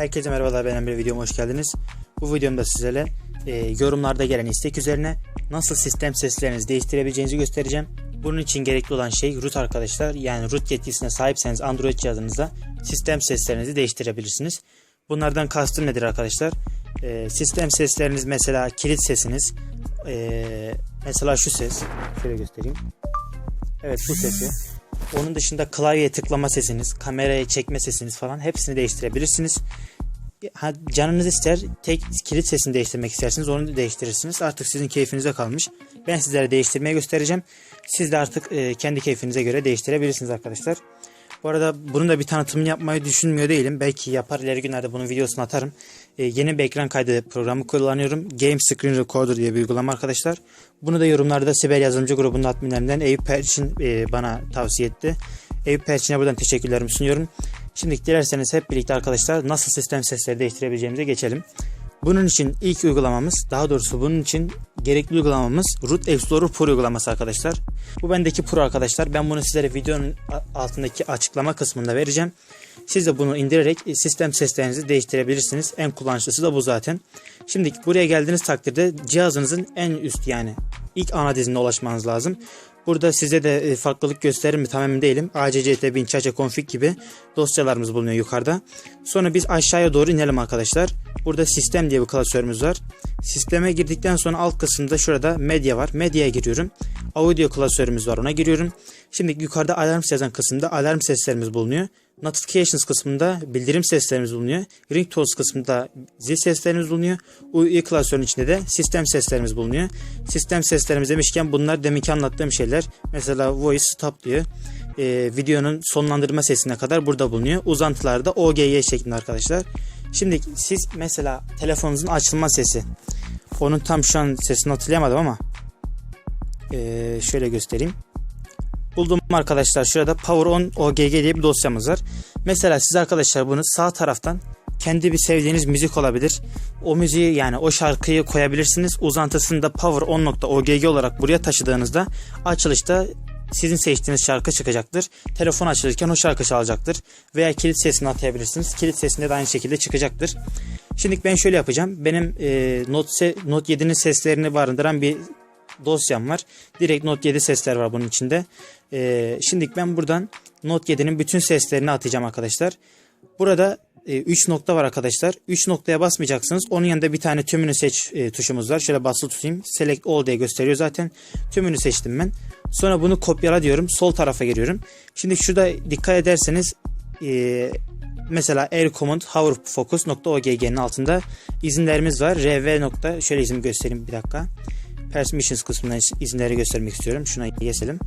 Herkese merhabalar ben Emre videoma hoş geldiniz. Bu videomda sizlere e, yorumlarda gelen istek üzerine nasıl sistem seslerinizi değiştirebileceğinizi göstereceğim. Bunun için gerekli olan şey root arkadaşlar. Yani root yetkisine sahipseniz Android cihazınızda sistem seslerinizi değiştirebilirsiniz. Bunlardan kastım nedir arkadaşlar? E, sistem sesleriniz mesela kilit sesiniz. e, mesela şu ses. Şöyle göstereyim. Evet bu sesi. Onun dışında klavyeye tıklama sesiniz, kameraya çekme sesiniz falan hepsini değiştirebilirsiniz. Ha, canınız ister tek kilit sesini değiştirmek isterseniz onu değiştirirsiniz. Artık sizin keyfinize kalmış. Ben sizlere değiştirmeye göstereceğim. Siz de artık e, kendi keyfinize göre değiştirebilirsiniz arkadaşlar. Bu arada bunun da bir tanıtımını yapmayı düşünmüyor değilim. Belki yapar ileri günlerde bunun videosunu atarım. E, yeni bir ekran kaydı programı kullanıyorum. Game Screen Recorder diye bir uygulama arkadaşlar. Bunu da yorumlarda Siber Yazılımcı grubunun adminlerinden Eyüp Perçin e, bana tavsiye etti. Eyüp Perçin'e buradan teşekkürlerimi sunuyorum. Şimdi dilerseniz hep birlikte arkadaşlar nasıl sistem sesleri değiştirebileceğimize geçelim. Bunun için ilk uygulamamız, daha doğrusu bunun için gerekli uygulamamız Root Explorer Pro uygulaması arkadaşlar. Bu bendeki Pro arkadaşlar. Ben bunu sizlere videonun altındaki açıklama kısmında vereceğim. Siz de bunu indirerek sistem seslerinizi değiştirebilirsiniz. En kullanışlısı da bu zaten. Şimdi buraya geldiğiniz takdirde cihazınızın en üst yani ilk ana dizine ulaşmanız lazım. Burada size de farklılık gösterir mi tam emin değilim. ACCT, Winchacha Config gibi dosyalarımız bulunuyor yukarıda. Sonra biz aşağıya doğru inelim arkadaşlar. Burada sistem diye bir klasörümüz var. Sisteme girdikten sonra alt kısımda şurada medya var. Medyaya giriyorum. Audio klasörümüz var ona giriyorum. Şimdi yukarıda alarm yazan kısımda alarm seslerimiz bulunuyor. Notifications kısmında bildirim seslerimiz bulunuyor. Ringtones kısmında zil seslerimiz bulunuyor. UI klasörün içinde de sistem seslerimiz bulunuyor. Sistem seslerimiz demişken bunlar deminki anlattığım şeyler. Mesela voice stop diyor. Ee, videonun sonlandırma sesine kadar burada bulunuyor. Uzantılar da OGY şeklinde arkadaşlar. Şimdi siz mesela telefonunuzun açılma sesi. Onun tam şu an sesini hatırlayamadım ama ee, şöyle göstereyim. Buldum arkadaşlar şurada Power On OGG diye bir dosyamız var. Mesela siz arkadaşlar bunu sağ taraftan kendi bir sevdiğiniz müzik olabilir. O müziği yani o şarkıyı koyabilirsiniz. Uzantısını da Power On.ogg olarak buraya taşıdığınızda açılışta sizin seçtiğiniz şarkı çıkacaktır. Telefon açılırken o şarkı çalacaktır. Veya kilit sesini atayabilirsiniz. Kilit sesinde de aynı şekilde çıkacaktır. Şimdi ben şöyle yapacağım. Benim e, Note, Note 7'nin seslerini barındıran bir dosyam var. Direkt Note 7 sesler var bunun içinde. Ee, şimdi ben buradan Note 7'nin bütün seslerini atacağım arkadaşlar. Burada 3 e, nokta var arkadaşlar. 3 noktaya basmayacaksınız. Onun yanında bir tane tümünü seç e, tuşumuz var. Şöyle basılı tutayım. Select all diye gösteriyor zaten. Tümünü seçtim ben. Sonra bunu kopyala diyorum. Sol tarafa giriyorum. Şimdi şurada dikkat ederseniz e, mesela air command hover focus .ogg'nin altında izinlerimiz var. rv nokta şöyle izin göstereyim bir dakika. Permissions kısmından izinleri göstermek istiyorum. Şuna geçelim.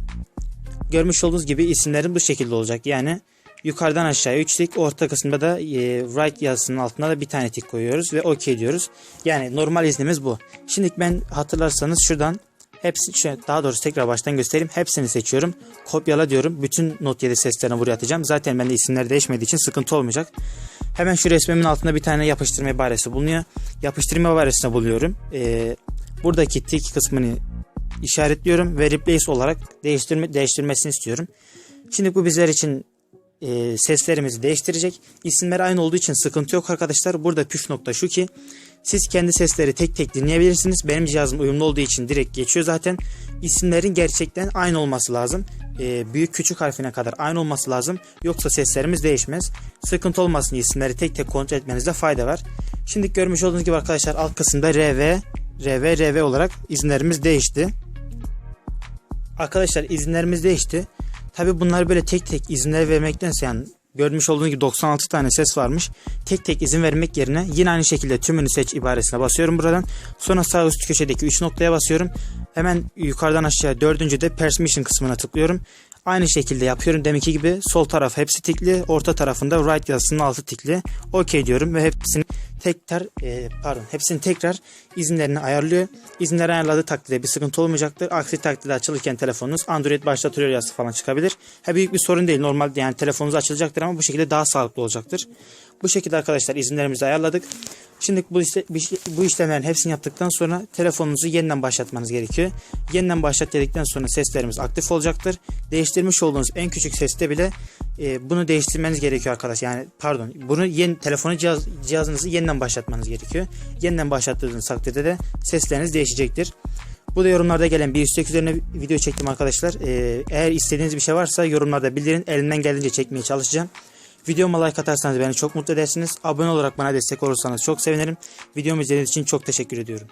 Görmüş olduğunuz gibi isimlerim bu şekilde olacak. Yani yukarıdan aşağıya 3 tik, orta kısımda da e, right yazısının altına da bir tane tik koyuyoruz ve OK diyoruz. Yani normal iznimiz bu. Şimdi ben hatırlarsanız şuradan hepsi şu daha doğrusu tekrar baştan göstereyim. Hepsini seçiyorum. Kopyala diyorum. Bütün not 7 seslerini buraya atacağım. Zaten bende isimler değişmediği için sıkıntı olmayacak. Hemen şu resmimin altında bir tane yapıştırma ibaresi bulunuyor. Yapıştırma ibaresine buluyorum. Ee, buradaki tik kısmını işaretliyorum ve replace olarak değiştirme, değiştirmesini istiyorum. Şimdi bu bizler için e, seslerimizi değiştirecek. İsimler aynı olduğu için sıkıntı yok arkadaşlar. Burada püf nokta şu ki siz kendi sesleri tek tek dinleyebilirsiniz. Benim cihazım uyumlu olduğu için direkt geçiyor zaten. İsimlerin gerçekten aynı olması lazım. E, büyük küçük harfine kadar aynı olması lazım. Yoksa seslerimiz değişmez. Sıkıntı olmasın isimleri tek tek kontrol etmenizde fayda var. Şimdi görmüş olduğunuz gibi arkadaşlar alt kısımda RV, RV, RV olarak izinlerimiz değişti. Arkadaşlar izinlerimiz değişti. Tabi bunlar böyle tek tek izinler vermektense yani görmüş olduğunuz gibi 96 tane ses varmış. Tek tek izin vermek yerine yine aynı şekilde tümünü seç ibaresine basıyorum buradan. Sonra sağ üst köşedeki 3 noktaya basıyorum. Hemen yukarıdan aşağı dördüncü de permission kısmına tıklıyorum. Aynı şekilde yapıyorum deminki gibi sol taraf hepsi tikli orta tarafında right yazısının altı tikli OK diyorum ve hepsini tekrar e, pardon hepsini tekrar izinlerini ayarlıyor. İzinleri ayarladığı takdirde bir sıkıntı olmayacaktır. Aksi takdirde açılırken telefonunuz Android başlatıyor yazısı falan çıkabilir. Ha büyük bir sorun değil. Normal yani telefonunuz açılacaktır ama bu şekilde daha sağlıklı olacaktır. Bu şekilde arkadaşlar izinlerimizi ayarladık. Şimdi bu, işte, bu işlemlerin hepsini yaptıktan sonra telefonunuzu yeniden başlatmanız gerekiyor. Yeniden başlat dedikten sonra seslerimiz aktif olacaktır. Değiştirmiş olduğunuz en küçük seste bile e, bunu değiştirmeniz gerekiyor arkadaş. Yani pardon bunu yeni telefonu cihaz, cihazınızı yeniden başlatmanız gerekiyor. Yeniden başlattığınız takdirde de sesleriniz değişecektir. Bu da yorumlarda gelen bir istek üzerine video çektim arkadaşlar. Ee, eğer istediğiniz bir şey varsa yorumlarda bildirin. Elimden geldiğince çekmeye çalışacağım. Videoma like atarsanız beni çok mutlu edersiniz. Abone olarak bana destek olursanız çok sevinirim. Videomu izlediğiniz için çok teşekkür ediyorum.